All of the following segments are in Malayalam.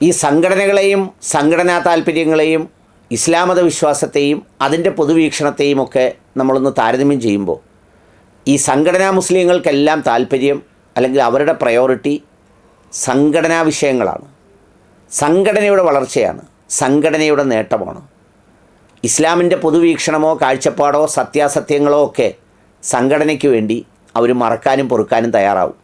ഈ സംഘടനകളെയും സംഘടനാ താല്പര്യങ്ങളെയും ഇസ്ലാമത വിശ്വാസത്തെയും അതിന്റെ പൊതുവീക്ഷണത്തെയും ഒക്കെ നമ്മളൊന്ന് താരതമ്യം ചെയ്യുമ്പോൾ ഈ സംഘടനാ മുസ്ലിങ്ങൾക്കെല്ലാം താല്പര്യം അല്ലെങ്കിൽ അവരുടെ പ്രയോറിറ്റി സംഘടനാ വിഷയങ്ങളാണ്. സംഘടനയുടെ വളർച്ചയാണ് സംഘടനയുടെ നേട്ടമാണ്. ഇസ്ലാമിന്റെ പൊതുവീക്ഷണമോ കാഴ്ചപ്പാടോ സത്യാസത്യങ്ങളോ ഒക്കെ സംഘടനയ്ക്ക് വേണ്ടി അവർ മറക്കാനും പൊറുക്കാനും തയ്യാറാവും.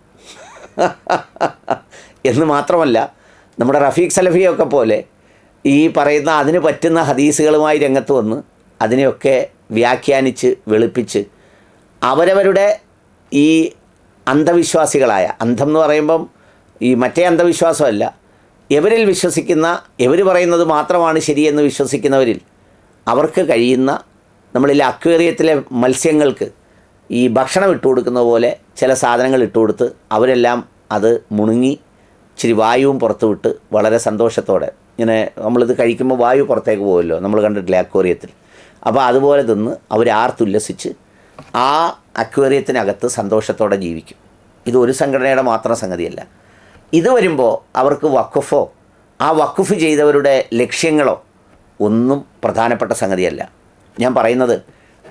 എന്ന് മാത്രമല്ല നമ്മുടെ റഫീഖ് സലഫിയൊക്കെ പോലെ ഈ പറയുന്ന അതിന് പറ്റുന്ന ഹദീസുകളുമായി രംഗത്ത് വന്ന് അതിനെയൊക്കെ വ്യാഖ്യാനിച്ച് വെളുപ്പിച്ച് അവരവരുടെ ഈ അന്ധവിശ്വാസികളായ അന്ധം എന്ന് പറയുമ്പം ഈ മറ്റേ അന്ധവിശ്വാസമല്ല എവരിൽ വിശ്വസിക്കുന്ന എവർ പറയുന്നത് മാത്രമാണ് ശരിയെന്ന് വിശ്വസിക്കുന്നവരിൽ അവർക്ക് കഴിയുന്ന നമ്മളിൽ അക്വേറിയത്തിലെ മത്സ്യങ്ങൾക്ക് ഈ ഭക്ഷണം ഇട്ട് കൊടുക്കുന്ന പോലെ ചില സാധനങ്ങൾ ഇട്ട് കൊടുത്ത് അവരെല്ലാം അത് മുണുങ്ങി ഇച്ചിരി വായുവും പുറത്ത് വിട്ട് വളരെ സന്തോഷത്തോടെ. ഇങ്ങനെ നമ്മളിത് കഴിക്കുമ്പോൾ വായു പുറത്തേക്ക് പോകുമല്ലോ നമ്മൾ കണ്ടിട്ടില്ല അക്വേറിയത്തിൽ. അപ്പോൾ അതുപോലെ തിന്ന് അവർ ആർത്തുല്ലസിച്ച് ആ അക്വേറിയത്തിനകത്ത് സന്തോഷത്തോടെ ജീവിക്കും. ഇത് ഒരു സംഘടനയുടെ മാത്രം സംഗതിയല്ല. ഇത് വരുമ്പോൾ അവർക്ക് വഖഫോ ആ വഖഫ് ചെയ്തവരുടെ ലക്ഷ്യങ്ങളോ ഒന്നും പ്രധാനപ്പെട്ട സംഗതിയല്ല. ഞാൻ പറയുന്നത്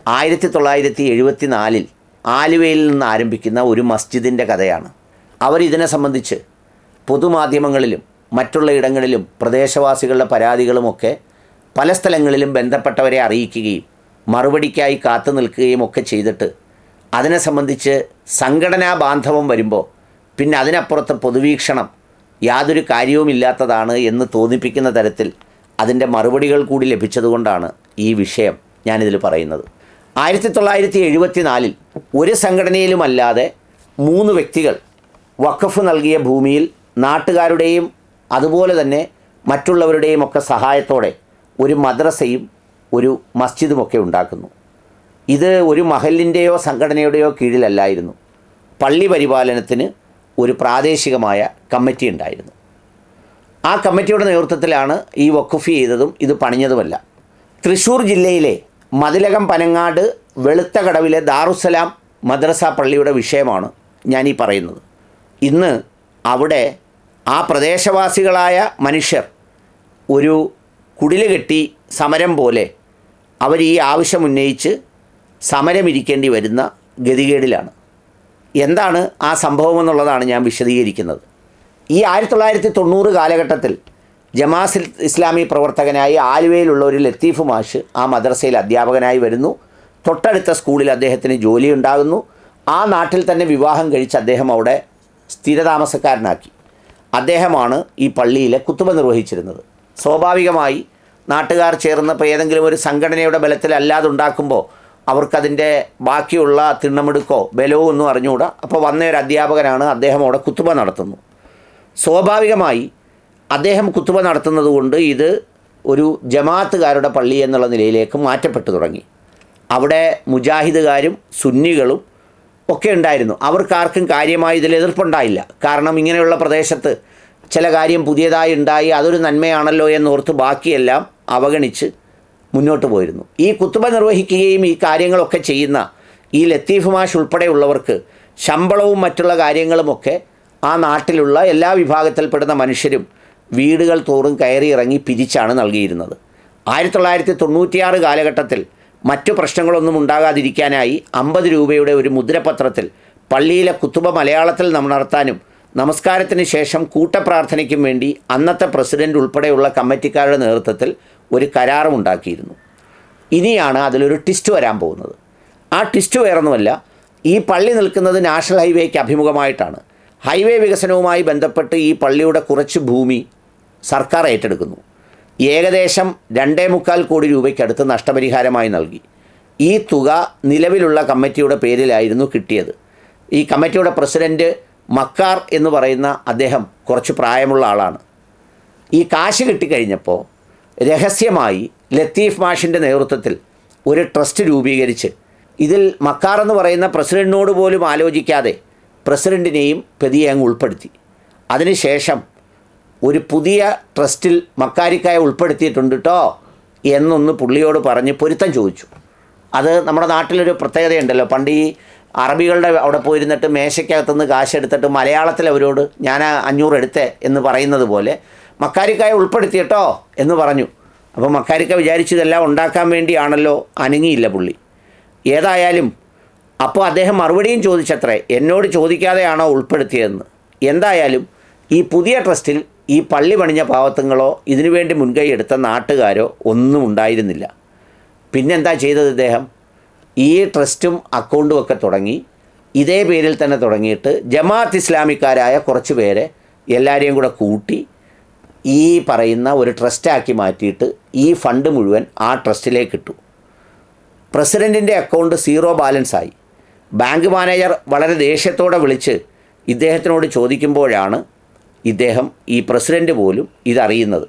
ആയിരത്തി തൊള്ളായിരത്തി എഴുപത്തി നാലിൽ ആലുവയിൽ നിന്ന് ആരംഭിക്കുന്ന ഒരു മസ്ജിദിന്റെ കഥയാണ്. അവരിതിനെ സംബന്ധിച്ച് പൊതുമാധ്യമങ്ങളിലും മറ്റുള്ള ഇടങ്ങളിലും പ്രദേശവാസികളുടെ പരാതികളുമൊക്കെ പല സ്ഥലങ്ങളിലും ബന്ധപ്പെട്ടവരെ അറിയിക്കുകയും മറുപടിക്കായി കാത്തു നിൽക്കുകയും ഒക്കെ ചെയ്തിട്ട് അതിനെ സംബന്ധിച്ച് സംഘടനാ ബാന്ധവം വരുമ്പോൾ പിന്നെ അതിനപ്പുറത്ത് പൊതുവീക്ഷണം യാതൊരു കാര്യവുമില്ലാത്തതാണ് എന്ന് തോന്നിപ്പിക്കുന്ന തരത്തിൽ അതിന്റെ മറുപടികൾ കൂടി ലഭിച്ചതുകൊണ്ടാണ് ഈ വിഷയം ഞാനിതിൽ പറയുന്നത്. ആയിരത്തി തൊള്ളായിരത്തി എഴുപത്തി നാലിൽ ഒരു സംഘടനയിലുമല്ലാതെ മൂന്ന് വ്യക്തികൾ വഖഫ് നൽകിയ ഭൂമിയിൽ നാട്ടുകാരുടെയും അതുപോലെ തന്നെ മറ്റുള്ളവരുടെയും ഒക്കെ സഹായത്തോടെ ഒരു മദ്രസയും ഒരു മസ്ജിദുമൊക്കെ ഉണ്ടാക്കുന്നു. ഇത് ഒരു മഹലിന്റെയോ സംഘടനയുടെയോ കീഴിലല്ലായിരുന്നു. പള്ളി പരിപാലനത്തിന് ഒരു പ്രാദേശികമായ കമ്മിറ്റി ഉണ്ടായിരുന്നു. ആ കമ്മിറ്റിയുടെ നേതൃത്വത്തിലാണ് ഈ വക്കുഫ് ചെയ്തതും ഇത് പണിഞ്ഞതുമല്ല. തൃശ്ശൂർ ജില്ലയിലെ മതിലകം പനങ്ങാട് വെളുത്ത കടവിലെ ദാറുസലാം മദ്രസ പള്ളിയുടെ വിഷയമാണ് ഞാനീ പറയുന്നത്. ഇന്ന് അവിടെ ആ പ്രദേശവാസികളായ മനുഷ്യർ ഒരു കുടിൽ കെട്ടി സമരം പോലെ അവർ ഈ ആവശ്യം ഉന്നയിച്ച് സമരമിരിക്കേണ്ടി വരുന്ന ഗതികേടിലാണ്. എന്താണ് ആ സംഭവം എന്നുള്ളതാണ് ഞാൻ വിശദീകരിക്കുന്നത്. ഈ ആയിരത്തി തൊള്ളായിരത്തി തൊണ്ണൂറ് കാലഘട്ടത്തിൽ ജമാസ് ഇസ്ലാമി പ്രവർത്തകനായി ആലുവയിലുള്ള ഒരു ലത്തീഫ് മാഷ് ആ മദ്രസയിൽ അധ്യാപകനായി വരുന്നു. തൊട്ടടുത്ത സ്കൂളിൽ അദ്ദേഹത്തിന് ജോലി ഉണ്ടാകുന്നു ആ നാട്ടിൽ തന്നെ വിവാഹം കഴിച്ച് അദ്ദേഹം അവിടെ സ്ഥിരതാമസക്കാരനാക്കി. അദ്ദേഹമാണ് ഈ പള്ളിയിലെ കുത്തുബ നിർവഹിച്ചിരുന്നത്. സ്വാഭാവികമായി നാട്ടുകാർ ചേർന്നപ്പോൾ ഏതെങ്കിലും ഒരു സംഘടനയുടെ ബലത്തിൽ അല്ലാതെ ഉണ്ടാക്കുമ്പോൾ അവർക്കതിന്റെ ബാക്കിയുള്ള തിണ്ണമെടുക്കോ ബലവും ഒന്നും അറിഞ്ഞുകൂടാ. അപ്പോൾ വന്ന ഒരു അധ്യാപകനാണ് അദ്ദേഹം അവിടെ കുത്തുബ നടത്തുന്നു. സ്വാഭാവികമായി അദ്ദേഹം കുത്തുബ നടത്തുന്നത് കൊണ്ട് ഇത് ഒരു ജമാഅത്തുകാരുടെ പള്ളി എന്നുള്ള നിലയിലേക്ക് മാറ്റപ്പെട്ടു തുടങ്ങി. അവിടെ മുജാഹിദുകാരും സുന്നികളും ഒക്കെ ഉണ്ടായിരുന്നു. അവർക്ക് ആർക്കും കാര്യമായി ഇതിൽ എതിർപ്പുണ്ടായില്ല. കാരണം ഇങ്ങനെയുള്ള പ്രദേശത്ത് ചില കാര്യം പുതിയതായി ഉണ്ടായി അതൊരു നന്മയാണല്ലോ എന്നോർത്ത് ബാക്കിയെല്ലാം അവഗണിച്ച് മുന്നോട്ട് പോയിരുന്നു. ഈ കുത്തുബ നിർവഹിക്കുകയും ഈ കാര്യങ്ങളൊക്കെ ചെയ്യുന്ന ഈ ലത്തീഫ് മാഷ് ഉൾപ്പെടെയുള്ളവർക്ക് ശമ്പളവും മറ്റുള്ള കാര്യങ്ങളുമൊക്കെ ആ നാട്ടിലുള്ള എല്ലാ വിഭാഗത്തിൽപ്പെടുന്ന മനുഷ്യരും വീടുകൾ തോറും കയറി ഇറങ്ങി പിരിച്ചാണ് നൽകിയിരുന്നത്. ആയിരത്തി തൊള്ളായിരത്തി തൊണ്ണൂറ്റിയാറ് കാലഘട്ടത്തിൽ മറ്റു പ്രശ്നങ്ങളൊന്നും ഉണ്ടാകാതിരിക്കാനായി അമ്പത് രൂപയുടെ ഒരു മുദ്രപത്രത്തിൽ പള്ളിയിലെ കുത്തുബ മലയാളത്തിൽ നമ്മൾ നടത്താനും നമസ്കാരത്തിന് ശേഷം കൂട്ടപ്രാർത്ഥനയ്ക്കും വേണ്ടി അന്നത്തെ പ്രസിഡന്റ് ഉൾപ്പെടെയുള്ള കമ്മിറ്റിക്കാരുടെ നേതൃത്വത്തിൽ ഒരു കരാറും ഉണ്ടാക്കിയിരുന്നു. ഇനിയാണ് അതിലൊരു ട്വിസ്റ്റ് വരാൻ പോകുന്നത്. ആ ട്വിസ്റ്റ് വേറൊന്നുമല്ല ഈ പള്ളി നിൽക്കുന്നത് നാഷണൽ ഹൈവേക്ക് അഭിമുഖമായിട്ടാണ്. ഹൈവേ വികസനവുമായി ബന്ധപ്പെട്ട് ഈ പള്ളിയുടെ കുറച്ച് ഭൂമി സർക്കാർ ഏറ്റെടുക്കുന്നു. ഏകദേശം രണ്ടേ മുക്കാൽ കോടി രൂപയ്ക്കടുത്ത് നഷ്ടപരിഹാരമായി നൽകി. ഈ തുക നിലവിലുള്ള കമ്മിറ്റിയുടെ പേരിലായിരുന്നു കിട്ടിയത്. ഈ കമ്മിറ്റിയുടെ പ്രസിഡന്റ് മക്കാർ എന്ന് പറയുന്ന അദ്ദേഹം കുറച്ച് പ്രായമുള്ള ആളാണ്. ഈ കാശ് കിട്ടിക്കഴിഞ്ഞപ്പോൾ രഹസ്യമായി ലത്തീഫ് മാഷിന്റെ നേതൃത്വത്തിൽ ഒരു ട്രസ്റ്റ് രൂപീകരിച്ച് ഇതിൽ മക്കാർ എന്ന് പറയുന്ന പ്രസിഡന്റിനോട് പോലും ആലോചിക്കാതെ പ്രസിഡന്റിനെയും പ്രതിയെ അങ്ങ് ഉൾപ്പെടുത്തി. അതിനുശേഷം ഒരു പുതിയ ട്രസ്റ്റിൽ മക്കാരിക്കായ ഉൾപ്പെടുത്തിയിട്ടുണ്ട് കേട്ടോ എന്നൊന്ന് പുള്ളിയോട് പറഞ്ഞ് പൊരുത്തം ചോദിച്ചു. അത് നമ്മുടെ നാട്ടിലൊരു പ്രത്യേകതയുണ്ടല്ലോ. പണ്ട് ഈ അറബികളുടെ അവിടെ പോയിരുന്നിട്ട് മേശയ്ക്കകത്തുനിന്ന് കാശ് എടുത്തിട്ട് മലയാളത്തിൽ അവരോട് ഞാൻ അഞ്ഞൂറ് എടുത്തേ എന്ന് പറയുന്നത് പോലെ മക്കാരിക്കായ ഉൾപ്പെടുത്തിയിട്ടോ എന്ന് പറഞ്ഞു. അപ്പോൾ മക്കാരിക്ക വിചാരിച്ചതെല്ലാം ഉണ്ടാക്കാൻ വേണ്ടിയാണല്ലോ അനങ്ങിയില്ല പുള്ളി. ഏതായാലും അപ്പോൾ അദ്ദേഹം മറുപടിയും ചോദിച്ചത്രേ എന്നോട് ചോദിക്കാതെയാണോ ഉൾപ്പെടുത്തിയതെന്ന്? എന്തായാലും ഈ പുതിയ ട്രസ്റ്റിൽ ഈ പള്ളി പണിഞ്ഞ പാവത്തുങ്ങളോ ഇതിനുവേണ്ടി മുൻകൈ എടുത്ത നാട്ടുകാരോ ഒന്നും ഉണ്ടായിരുന്നില്ല. പിന്നെന്താ ചെയ്തത് ഇദ്ദേഹം? ഈ ട്രസ്റ്റും അക്കൗണ്ടും ഒക്കെ തുടങ്ങി. ഇതേ പേരിൽ തന്നെ തുടങ്ങിയിട്ട് ജമാഅത്ത് ഇസ്ലാമിക്കാരായ കുറച്ച് പേരെ എല്ലാവരെയും കൂടെ കൂട്ടി ഈ പറയുന്ന ഒരു ട്രസ്റ്റാക്കി മാറ്റിയിട്ട് ഈ ഫണ്ട് മുഴുവൻ ആ ട്രസ്റ്റിലേക്ക് ഇട്ടു. പ്രസിഡന്റിന്റെ അക്കൗണ്ട് സീറോ ബാലൻസ് ആയി. ബാങ്ക് മാനേജർ വളരെ ദേഷ്യത്തോടെ വിളിച്ച് ഇദ്ദേഹത്തിനോട് ചോദിക്കുമ്പോഴാണ് ഇദ്ദേഹം ഈ പ്രസിഡന്റ് പോലും ഇതറിയുന്നത്.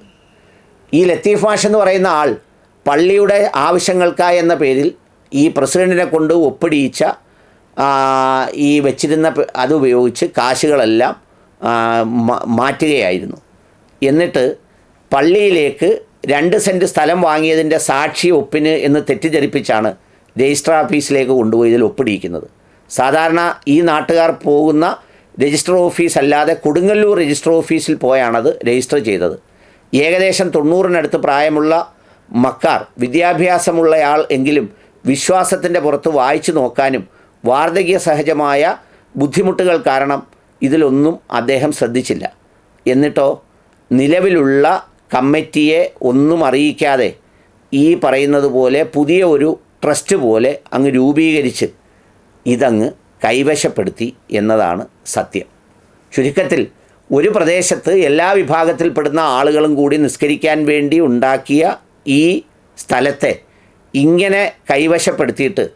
ഈ ലത്തീഫ് മാഷ് എന്ന് പറയുന്ന ആൾ പള്ളിയുടെ ആവശ്യങ്ങൾക്കായി എന്ന പേരിൽ ഈ പ്രസിഡന്റിനെ കൊണ്ട് ഒപ്പിടിയിച്ച ഈ വെച്ചിരുന്ന അത് ഉപയോഗിച്ച് കാശുകളെല്ലാം മാറ്റുകയായിരുന്നു. എന്നിട്ട് പള്ളിയിലേക്ക് രണ്ട് സെന്റ് സ്ഥലം വാങ്ങിയതിന്റെ സാക്ഷി ഒപ്പിന് എന്ന് തെറ്റിദ്ധരിപ്പിച്ചാണ് രജിസ്റ്റർ ഓഫീസിലേക്ക് കൊണ്ടുപോയി ഇതിൽ ഒപ്പിടിയിക്കുന്നത്. സാധാരണ ഈ നാട്ടുകാർ പോകുന്ന രജിസ്റ്റർ ഓഫീസ് അല്ലാതെ കൊടുങ്ങല്ലൂർ രജിസ്റ്റർ ഓഫീസിൽ പോയാണത് രജിസ്റ്റർ ചെയ്തത്. ഏകദേശം തൊണ്ണൂറിനടുത്ത് പ്രായമുള്ള മക്കാർ വിദ്യാഭ്യാസമുള്ളയാൾ എങ്കിലും വിശ്വാസത്തിന്റെ പുറത്ത് വായിച്ചു നോക്കാനും വാർദ്ധക്യ സഹജമായ ബുദ്ധിമുട്ടുകൾ കാരണം ഇതിലൊന്നും അദ്ദേഹം ശ്രദ്ധിച്ചില്ല. എന്നിട്ടോ നിലവിലുള്ള കമ്മിറ്റിയെ ഒന്നും അറിയിക്കാതെ ഈ പറയുന്നത് പോലെ പുതിയ ഒരു ട്രസ്റ്റ് പോലെ അങ്ങ് രൂപീകരിച്ച് ഇതങ്ങ് കൈവശപ്പെടുത്തി എന്നതാണ് സത്യം. ചുരുക്കത്തിൽ ഒരു പ്രദേശത്ത് എല്ലാ വിഭാഗത്തിൽപ്പെടുന്ന ആളുകളും കൂടി നിസ്കരിക്കാൻ വേണ്ടി ഉണ്ടാക്കിയ ഈ സ്ഥലത്തെ ഇങ്ങനെ കൈവശപ്പെടുത്തിയിട്ട്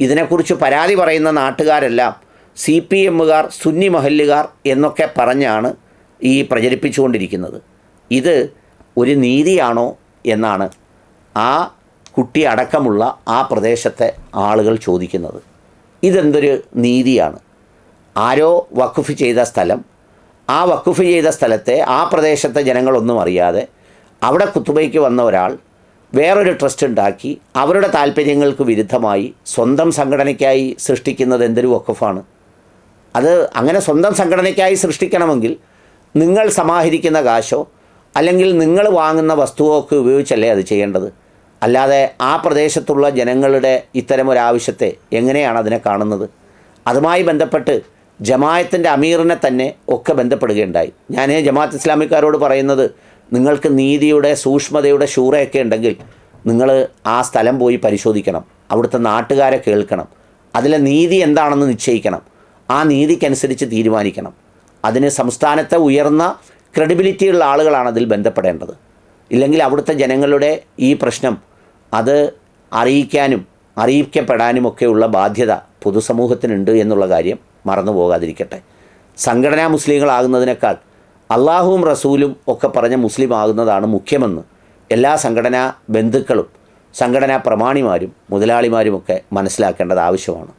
ഇതിനെക്കുറിച്ച് പരാതി പറയുന്ന നാട്ടുകാരെല്ലാം സി പി എമ്മുകാർ സുന്നി മഹല്ലുകാർ എന്നൊക്കെ പറഞ്ഞാണ് ഈ പ്രചരിപ്പിച്ചുകൊണ്ടിരിക്കുന്നത്. ഇത് ഒരു നീതിയാണോ എന്നാണ് ആ കുട്ടി അടക്കമുള്ള ആ പ്രദേശത്തെ ആളുകൾ ചോദിക്കുന്നത്. ഇതെന്തൊരു നീതിയാണ്? ആരോ വഖഫ് ചെയ്ത സ്ഥലം ആ വഖഫ് ചെയ്ത സ്ഥലത്തെ ആ പ്രദേശത്തെ ജനങ്ങളൊന്നും അറിയാതെ അവിടെ കുത്തുബയ്ക്ക് വന്ന ഒരാൾ വേറൊരു ട്രസ്റ്റ് ഉണ്ടാക്കി അവരുടെ താല്പര്യങ്ങൾക്ക് വിരുദ്ധമായി സ്വന്തം സംഘടനയ്ക്കായി സൃഷ്ടിക്കുന്നത് എന്തൊരു വഖഫാണ്? അത് അങ്ങനെ സ്വന്തം സംഘടനയ്ക്കായി സൃഷ്ടിക്കണമെങ്കിൽ നിങ്ങൾ സമാഹരിക്കുന്ന കാശോ അല്ലെങ്കിൽ നിങ്ങൾ വാങ്ങുന്ന വസ്തുവോ ഒക്കെ ഉപയോഗിച്ചല്ലേ അത് ചെയ്യേണ്ടത്? അല്ലാതെ ആ പ്രദേശത്തുള്ള ജനങ്ങളുടെ ഇത്തരമൊരാവശ്യത്തെ എങ്ങനെയാണ് അതിനെ കാണുന്നത്? അതുമായി ബന്ധപ്പെട്ട് ജമായത്തിന്റെ അമീറിനെ തന്നെ ഒക്കെ ബന്ധപ്പെടുകയുണ്ടായി. ഞാൻ ജമാഅത്ത് ഇസ്ലാമിക്കാരോട് പറയുന്നത് നിങ്ങൾക്ക് നീതിയുടെ സൂക്ഷ്മതയുടെ ശൂറയൊക്കെ ഉണ്ടെങ്കിൽ നിങ്ങൾ ആ സ്ഥലം പോയി പരിശോധിക്കണം. അവിടുത്തെ നാട്ടുകാരെ കേൾക്കണം. അതിലെ നീതി എന്താണെന്ന് നിശ്ചയിക്കണം. ആ നീതിക്കനുസരിച്ച് തീരുമാനിക്കണം. അതിന് സംസ്ഥാനത്തെ ഉയർന്ന ക്രെഡിബിലിറ്റിയുള്ള ആളുകളാണ് അതിൽ ബന്ധപ്പെടേണ്ടത്. ഇല്ലെങ്കിൽ അവിടുത്തെ ജനങ്ങളുടെ ഈ പ്രശ്നം അത് അറിയിക്കാനും അറിയിക്കപ്പെടാനുമൊക്കെയുള്ള ബാധ്യത പൊതുസമൂഹത്തിനുണ്ട് എന്നുള്ള കാര്യം മറന്നു പോകാതിരിക്കട്ടെ. സംഘടനാ മുസ്ലിങ്ങളാകുന്നതിനേക്കാൾ അള്ളാഹുവും റസൂലും ഒക്കെ പറഞ്ഞ മുസ്ലിം ആകുന്നതാണ് മുഖ്യമെന്ന് എല്ലാ സംഘടനാ ബന്ധുക്കളും സംഘടനാ പ്രമാണിമാരും മുതലാളിമാരുമൊക്കെ മനസ്സിലാക്കേണ്ടത് ആവശ്യമാണ്.